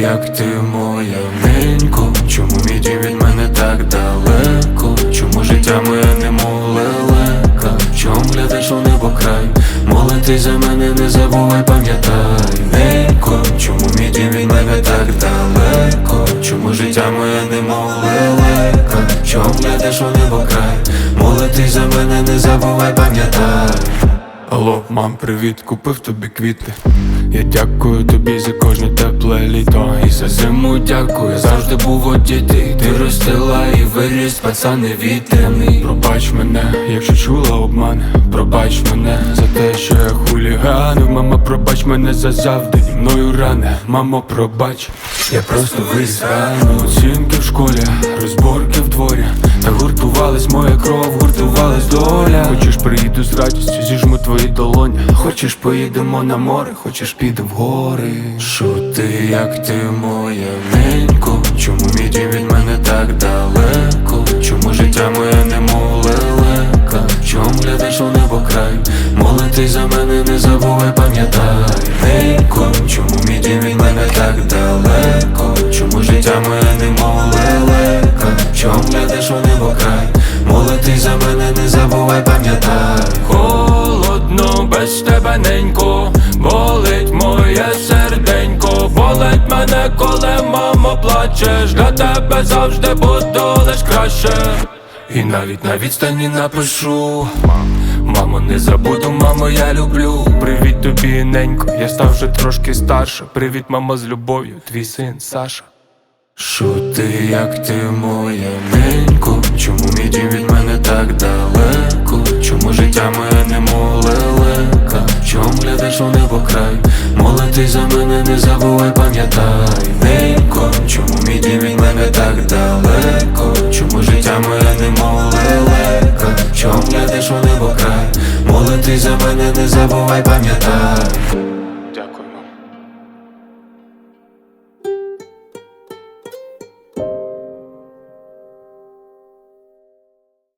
як ти моя ненько? Чому мій дім від мене так далеко? Чому життя моє немов лелека? Чом глядиш у небо край? Молитись за мене, не забувай, пам'ятай Ненько, чому мій дім від мене так далеко? Чому життя моє немов лелека? Чом глядиш у небо край? Молитись за мене, не забувай, пам'ятай Алло, мам, привіт, купив тобі квіти. Я дякую тобі за кожне тепле за зиму дякую, завжди був одітий Ти ростила і виріс, пацан невітряний Пробач мене, якщо чула обман Пробач мене за те, що я хуліганив Мама, пробач мене за завдень мною рани Мамо, пробач, я просто виріс рано. Оцінки в школі, розборки радістю, зіжму твої долоні Хочеш поїдемо на море, хочеш підемо в гори Шо ти, як ти моя ненько Чому мій дім від мене так далеко? Чому життя моє немов лелека? Чому глядиш у небо край? Молитись за мене, не забувай, пам'ятай Ненько, чому без тебе ненько, болить моє серденько, болить мене, коли мамо плачеш, для тебе завжди буду лиш краще. І навіть на відстані напишу. Мамо, не забуду, мамо, я люблю. Привіт тобі, ненько, я став вже трошки старше. Привіт, мамо, з любов'ю, твій син Саша. Що ти, як ти моя ненько? Чому мій дім від мене так далеко? Чому життя моє Молитись за мене, не забувай, пам'ятай Ненько, чому мій дім від мене так далеко? Чому життя моє немов лелека? Чом глядиш у небо край? Молитись за мене, не забувай, пам'ятай